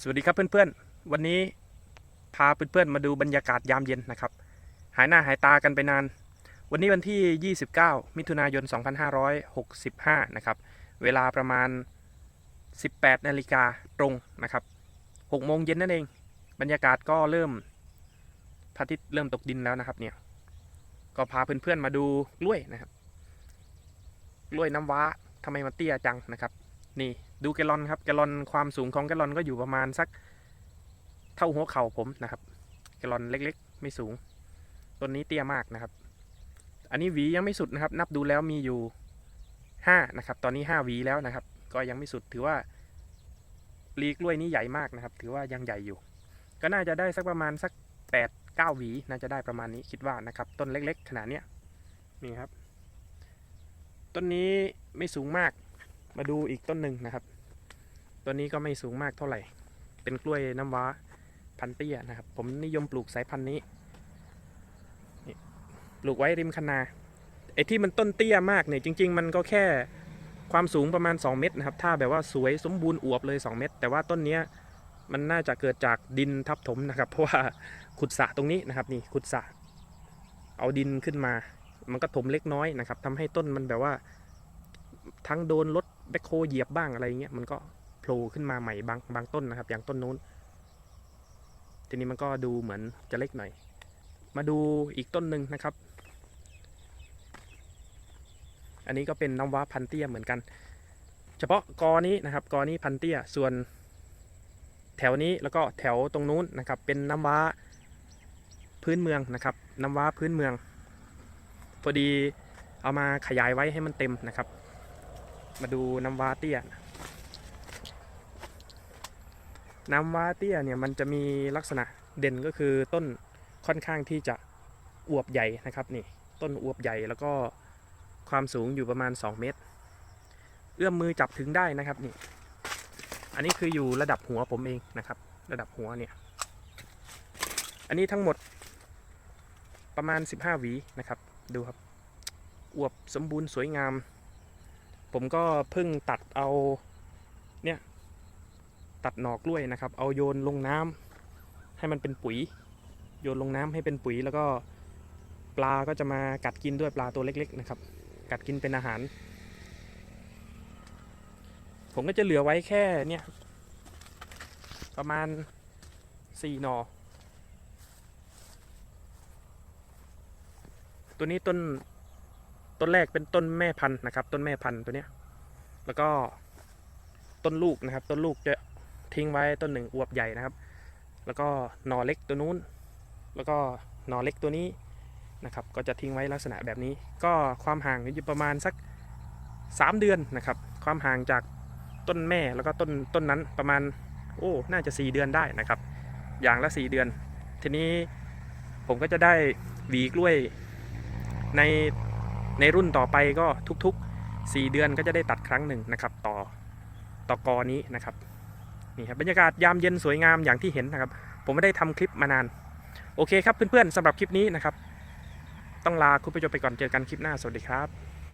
สวัสดีครับเพื่อนๆ วันนี้พาเพื่อนๆมาดูบรรยากาศยามเย็นนะครับ หายหน้าหายตากันไปนาน วันนี้วันที่ 29 มิถุนายน 2565 นะครับ เวลาประมาณ 18 นาฬิกาตรงนะครับ 6 โมงเย็นนั่นเอง บรรยากาศก็เริ่มพระอาทิตย์เริ่มตกดินแล้วนะครับเนี่ย ก็พาเพื่อนๆมาดูกล้วยนะครับ กล้วยน้ำว้าทำไมมันเตี้ยจังนะครับ นี่ดูแกลลอนครับแกลลอนความสูงของแกลลอนก็อยู่ประมาณสักเท่าหัวเข่าผมนะครับแกลลอนเล็กๆ ไม่สูง ต้นนี้เตี้ยมากนะครับ อันนี้หวียังไม่สุดนะครับ นับดูแล้วมีอยู่ห้านะครับ ตอนนี้ห้าหวีแล้วนะครับ ก็ยังไม่สุดถือว่าปลีกล้วยนี้ใหญ่มากนะครับ ถือว่ายังใหญ่อยู่ ก็น่าจะได้สักประมาณสักแปดเก้าหวีน่าจะได้ประมาณนี้คิดว่านะครับ ต้นเล็ก ๆ ขนาดเนี้ยนี่ครับ ต้นนี้ไม่สูงมาก มาดูอีกต้นหนึ่งนะครับ ตัวนี้ก็ไม่สูงมากเท่าไหร่ เป็นกล้วยน้ำว้าพันเตี้ยนะครับ ผมนิยมปลูกสายพันธุ์นี้ ปลูกไว้ริมคนา ไอ้ที่มันต้นเตี้ยมากเนี่ยจริง ๆ มันก็แค่ความสูงประมาณ 2 เมตรนะครับ ถ้าแบบว่าสวยสมบูรณ์อวบเลย 2 เมตร แต่ว่าต้นเนี้ยมันน่าจะเกิดจากดินทับถมนะครับ เพราะว่าขุดสระตรงนี้นะครับนี่ขุดสระเอาดินขึ้นมา มันก็ถมเล็กน้อยนะครับทำให้ต้นมันแบบว่า ทั้งโดนรถ แบคโฮเหยียบบ้างอะไรเงี้ยมันก็โผล่ขึ้นมาใหม่บางบางต้นนะครับ อย่างต้นนู้น ทีนี้มันก็ดูเหมือนจะเล็กหน่อย มาดูอีกต้นหนึ่งนะครับ อันนี้ก็เป็นน้ำว้าพันเตี้ยเหมือนกัน เฉพาะกอนี้นะครับกอนี้พันเตี้ยส่วน แถวนี้แล้วก็แถวตรงนู้นนะครับ เป็นน้ำว้าพื้นเมืองนะครับ น้ำว้าพื้นเมืองพอดีเอามาขยายไว้ให้มันเต็มนะครับ มาดูน้ำว้าเตี้ย น้ำว้าเตี้ยเนี่ยมันจะมีลักษณะเด่นก็คือต้นค่อนข้างที่จะอวบใหญ่นะครับนี่ต้นอวบใหญ่แล้วก็ความสูงอยู่ประมาณ 2 เมตร เอื้อมมือจับถึงได้นะครับนี่ อันนี้คืออยู่ระดับหัวผมเองนะครับ ระดับหัวเนี่ย อันนี้ทั้งหมดประมาณ 15 หวีนะครับ ดูครับ อวบสมบูรณ์สวยงาม ผมก็เพิ่งตัดเอาเนี่ยตัดหนอกล้วยนะครับ เอาโยนลงน้ำให้มันเป็นปุ๋ย โยนลงน้ำให้เป็นปุ๋ย แล้วก็ปลาก็จะมากัดกินด้วยปลาตัวเล็กๆนะครับ กัดกินเป็นอาหาร ผมก็จะเหลือไว้แค่เนี่ยประมาณสี่หนอตัวนี้ต้น ต้นแรกเป็นต้นแม่พันธุ์นะครับ ต้นแม่พันธุ์ตัวเนี้ย แล้วก็ต้นลูกนะครับ ต้นลูกจะทิ้งไว้ต้นหนึ่งอวบใหญ่นะครับ แล้วก็หน่อเล็กตัวนู้น แล้วก็หน่อเล็กตัวนี้นะครับ ก็จะทิ้งไว้ลักษณะแบบนี้ ก็ความห่างอยู่ประมาณสัก 3 เดือนนะครับ ความห่างจากต้นแม่แล้วก็ต้นต้นนั้นประมาณโอ้น่าจะ 4 เดือนได้นะครับ อย่างละ 4 เดือน ทีนี้ผมก็จะได้หวีกล้วยใน ในรุ่นต่อไปก็ทุกๆ 4 เดือนก็จะได้ตัดครั้งหนึ่งนะครับ ต่อต่อกอนี้นะครับนี่ครับบรรยากาศยามเย็นสวยงามอย่างที่เห็นนะครับ ผมไม่ได้ทำคลิปมานาน โอเคครับเพื่อนๆสำหรับคลิปนี้นะครับ ต้องลาคุณผู้ชมไปก่อนเจอกันคลิปหน้าสวัสดีครับ